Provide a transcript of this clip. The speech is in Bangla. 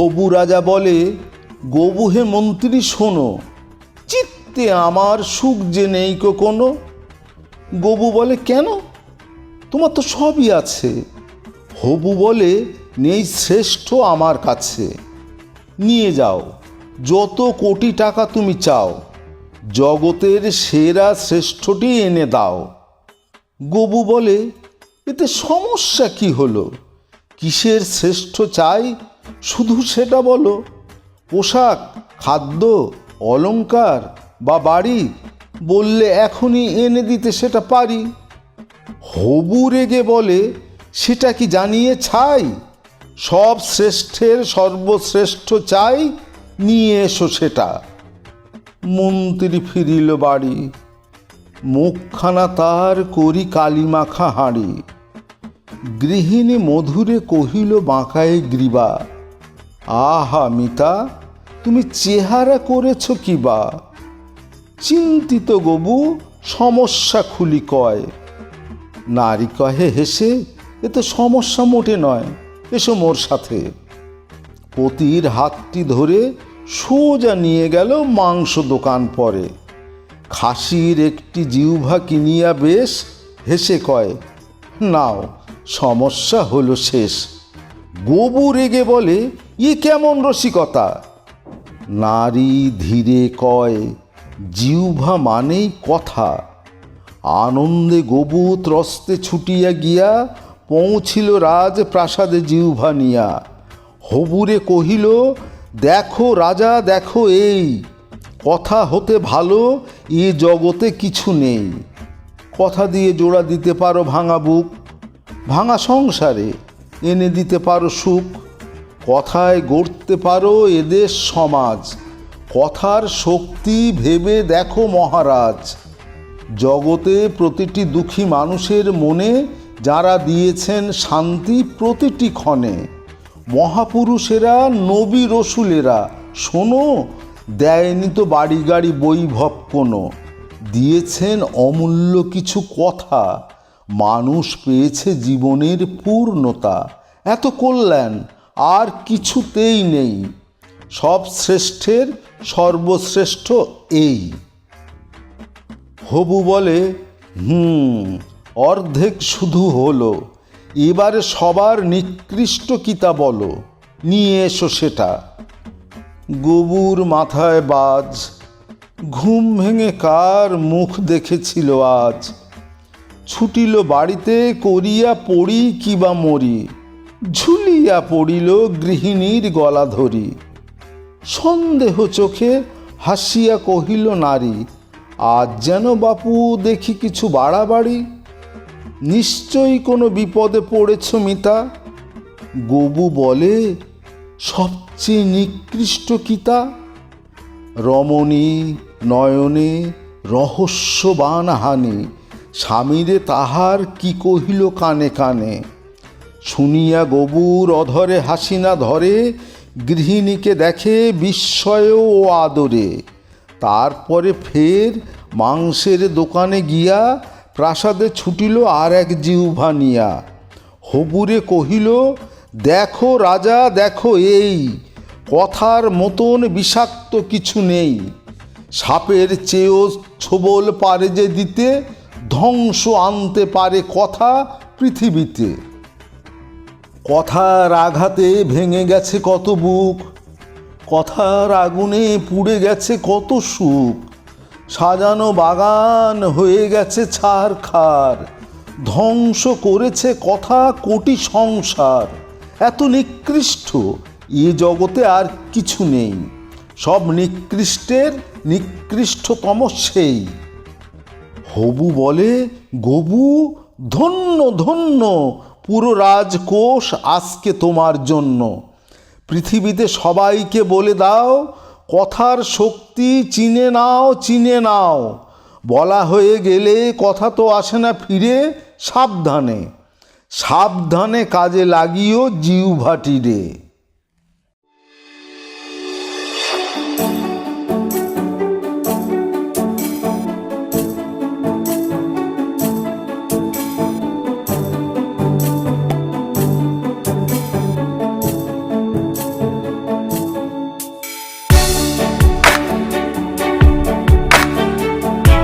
হবু রাজা বলে, গবু হে মন্ত্রী, শোনো, চিত্তে আমার সুখ যে নেই কোনো গবু বলে, কেন? তোমার তো সবই আছে। হবু বলে, নেই শ্রেষ্ঠ আমার কাছে। নিয়ে যাও, যত কোটি টাকা তুমি চাও, জগতের সেরা শ্রেষ্ঠটি এনে দাও। গবু বলে, এতে সমস্যা কি হলো? কিসের শ্রেষ্ঠ চাই শুধু সেটা বলো। পোশাক, খাদ্য, অলংকার বা বাড়ি, বললে এখনই এনে দিতে সেটা পারি। হবু রেগে বলে, সেটা কি জানিয়ে ছাই? সব শ্রেষ্ঠের সর্বশ্রেষ্ঠ চাই, নিয়ে এসো সেটা। মন্ত্রী ফিরিল বাড়ি, মুখখানা তার করি কালিমাখা হাঁড়ি। গৃহিণী মধুরে কহিল বাঁকায় গ্রীবা। আহা মিতা, তুমি চেহারা করেছ কি বা? চিন্তিত গবু, সমস্যা খুলি কয়। নারী কহে হেসে, এ তো সমস্যা মোটে নয়, এসো মোর সাথে। পতির হাতটি ধরে সোজা নিয়ে গেল মাংস দোকান পরে। খাসির একটি জিউভা কিনিয়া বেশ হেসে কয়, নাও, সমস্যা হলো শেষ। গবু রেগে বলে ই কেমন রসিকতা? নারী ধীরে কয় জিউভা মানেই কথা। আনন্দে গবু ত্রস্তে ছুটিয়া গিয়া পৌঁছিল রাজ প্রাসাদে জিউভা নিয়া। হবুরে কহিল, দেখো রাজা, দেখো এই। কথা হতে ভালো, এ জগতে কিছু নেই। কথা দিয়ে জোড়া দিতে পারো ভাঙা বুক, ভাঙা সংসারে, এনে দিতে পারো সুখ। কথায় গড়তে পারো এদেশ সমাজ। কথার শক্তি ভেবে দেখো মহারাজ। জগতে প্রতিটি দুঃখী মানুষের মনে যারা দিয়েছেন শান্তি প্রতিটি ক্ষণে। মহাপুরুষেরা, নবী রসুলেরা, শোনো, দেয়নি তো বাড়ি গাড়ি বৈভব কোনো। দিয়েছেন অমূল্য কিছু কথা। মানুষ পেয়েছে জীবনের পূর্ণতা। এত কল্যাণ আর কিছুতেই নেই। সব শ্রেষ্ঠের সর্বশ্রেষ্ঠ এই। হবু বলে, হুম, অর্ধেক শুধু হলো। এবারে সবার নিকৃষ্ট কিতা বলো, নিয়ে এসো সেটা। গবুর মাথায় বাজ, ঘুম ভেঙে কার মুখ দেখেছিল আজ। ছুটিল বাড়িতে, করিয়া পড়ি কিবা মরি। ঝুলিয়া পড়িল গৃহিণীর গলা ধরি। সন্দেহ চোখে হাসিয়া কহিল, নারী, আজ যেন বাপু দেখি কিছু বাড়াবাড়ি। নিশ্চয়ই কোনো বিপদে পড়েছ মিতা। গবু বলে, সবচেয়ে নিকৃষ্ট কিতা। রমণী, নয়নে রহস্যবান হানি স্বামীরে তাহার কি কহিল কানে কানে? শুনিয়া গবুর অধরে হাসিনা ধরে, গৃহিণীকে দেখে বিস্ময় ও আদরে। তারপরে ফের মাংসের দোকানে গিয়া প্রাসাদে ছুটিল আর এক জিউভা নিয়া। হবুরে কহিল, দেখো রাজা, দেখো এই, কথার মতন বিষাক্ত কিছু নেই। সাপের চেয়েও ছোবল পারে যে দিতে, ধ্বংস আনতে পারে কথা পৃথিবীতে। কথার আঘাতে ভেঙে গেছে কত বুক, কথার আগুনে পুড়ে গেছে কত সুখ, সাজানো বাগান হয়ে গেছে ছাড় খার, ধ্বংস করেছে কথা কোটি সংসার, এত নিকৃষ্ট, এ জগতে আর কিছু নেই, সব নিকৃষ্টের নিকৃষ্টতম সেই। হবু বলে, গবু ধন্য ধন্য পুরো রাজকোষ আজকে তোমার জন্য। পৃথিবীতে সবাইকে বলে দাও, কথার শক্তি চিনে নাও চিনে নাও। বলা হয়ে গেলে কথা তো আসে না ফিরে, সাবধানে। সাবধানে কাজে লাগিও জিউভাটি রে